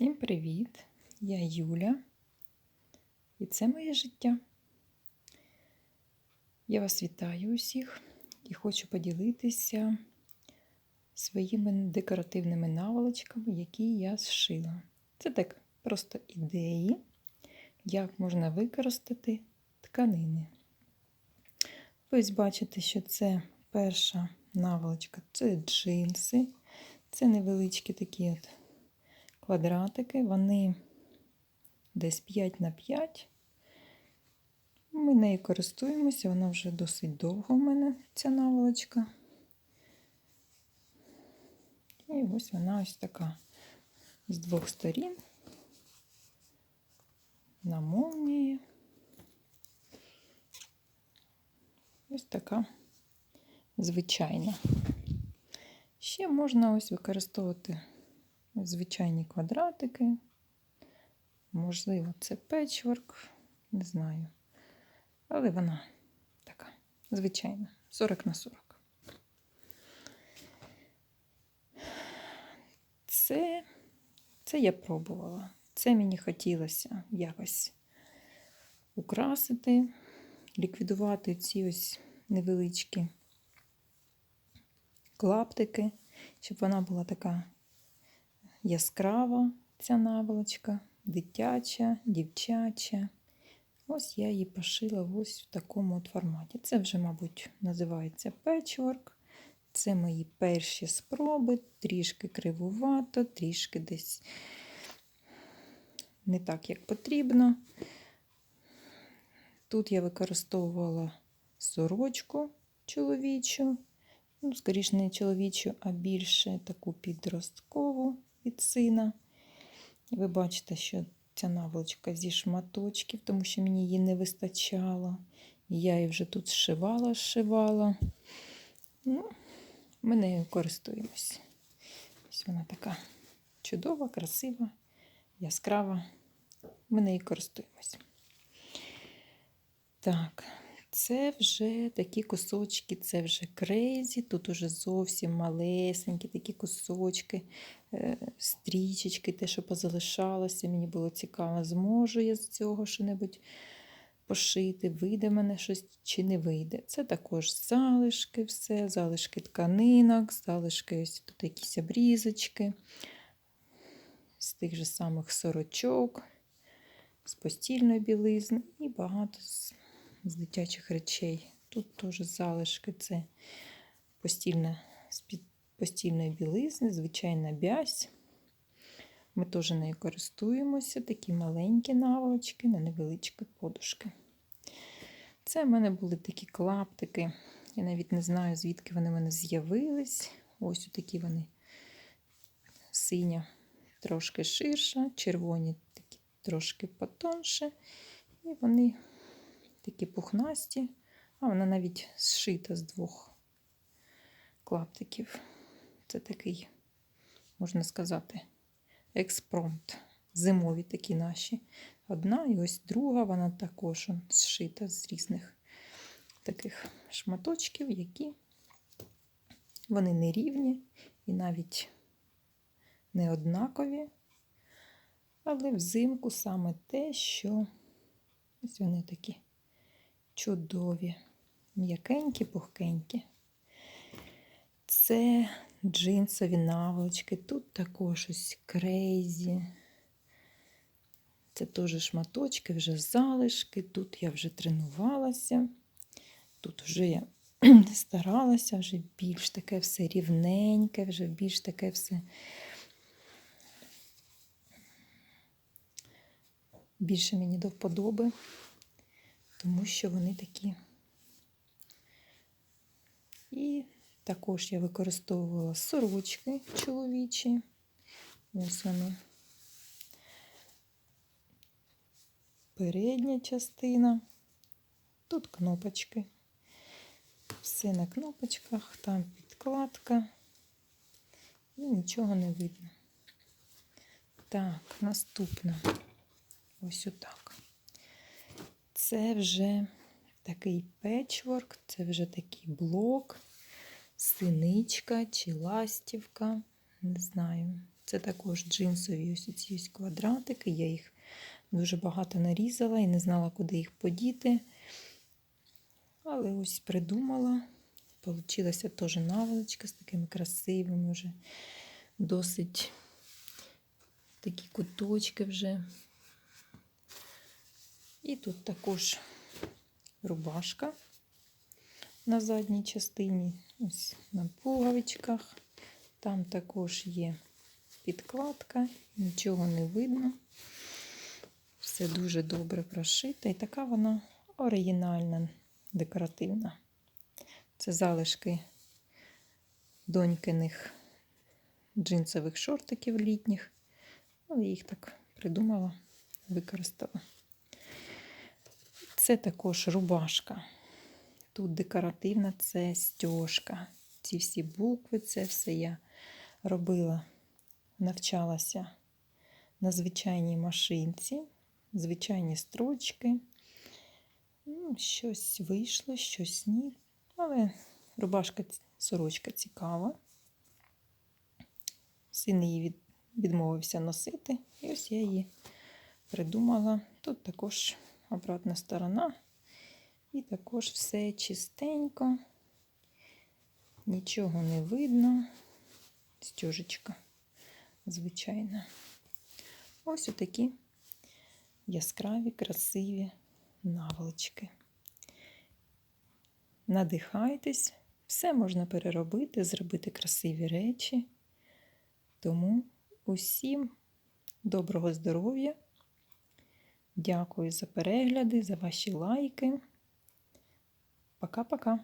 Всім привіт! Я Юля, і це моє життя. Я вас вітаю усіх і хочу поділитися своїми декоративними наволочками, які я зшила. Це так просто ідеї, як можна використати тканини. Ось бачите, що це перша наволочка це джинси, це невеличкі такі от квадратики, вони десь 5 на 5. Ми нею користуємося, вона вже досить довго в мене ця наволочка. І ось вона ось така з двох сторін. На молнії. Ось така звичайна. Ще можна ось використовувати звичайні квадратики. Можливо, це печворк, не знаю. Але вона така звичайна, 40 на 40. Це, це я пробувала. Це мені хотілося якось украсити, ліквідувати ці ось невеличкі клаптики, щоб вона була така яскрава, ця наволочка, дитяча, дівчача. Ось я її пошила ось в такому от форматі. Це вже, мабуть, називається печворк. Це мої перші спроби, трішки кривувато, трішки десь не так, як потрібно. Тут я використовувала сорочку чоловічу, ну, скоріше, не чоловічу, а більше таку підросткову від сина. Ви бачите, що ця наволочка зі шматочків, тому що мені її не вистачало. Я її вже тут зшивала, зшивала. Ну, Ми нею користуємось. Ось вона така чудова, красива, яскрава. Ми нею користуємось. Так, це вже такі кусочки, це вже крейзі. Тут уже зовсім малесенькі такі кусочки, е, стрічечки, те, що позалишалося. Мені було цікаво, зможу я з цього що-небудь пошити, вийде мене щось чи не вийде. Це також залишки, все, залишки тканинок, залишки ось тут якісь обрізочки, з тих же самих сорочок, з постільної білизни і багато з дитячих речей. Тут теж залишки це постільна, з-під постільної білизни, звичайна бязь. Ми теж нею користуємося, такі маленькі наволочки на невеличкі подушки. Це в мене були такі клаптики. Я навіть не знаю, звідки вони в мене з'явились. Ось такі вони синя, трошки ширша, червоні такі трошки потонше. І вони такі пухнасті, а вона навіть зшита з двох клаптиків. Це такий, можна сказати, експромт. Зимові такі наші. Одна і ось друга, вона також зшита з різних таких шматочків, які вони не рівні і навіть не однакові. Але взимку саме те, що ось вони такі чудові, м'якенькі, пухкенькі. Це джинсові наволочки. Тут також ось крейзі. Це теж шматочки, вже залишки. Тут я вже тренувалася. Тут вже я старалася, вже більш таке все рівненьке, вже більш таке все. Більше мені до вподоби тому що вони такі. І також я використовувала сорочки чоловічі. Ось вони. Передня частина, тут кнопочки. Все на кнопочках, там підкладка, і нічого не видно. Так, наступна. Ось отак. Це вже такий печворк, це вже такий блок, синичка чи ластівка. Не знаю. Це також джинсові ось ці ось квадратики. Я їх дуже багато нарізала і не знала, куди їх подіти. Але ось придумала. Получилася теж наволочка з такими красивими вже, досить такі куточки вже. І тут також рубашка на задній частині, ось на пуговичках. Там також є підкладка, нічого не видно. Все дуже добре прошито. І така вона оригінальна, декоративна. Це залишки донькиних джинсових шортиків літніх. Але їх так придумала, використала. Це також рубашка. Тут декоративна це стяжка. Ці всі букви, це все я робила, навчалася на звичайній машинці, звичайні строчки. Ну, щось вийшло, щось ні. Але рубашка, сорочка цікава. Син її відмовився носити. І ось я її придумала. Тут також обратна сторона. І також все чистенько, нічого не видно. Стежечка звичайна. Ось отакі яскраві, красиві наволочки. Надихайтесь, все можна переробити, зробити красиві речі. Тому усім доброго здоров'я. Дякую за перегляди, за ваші лайки. Пока-пока.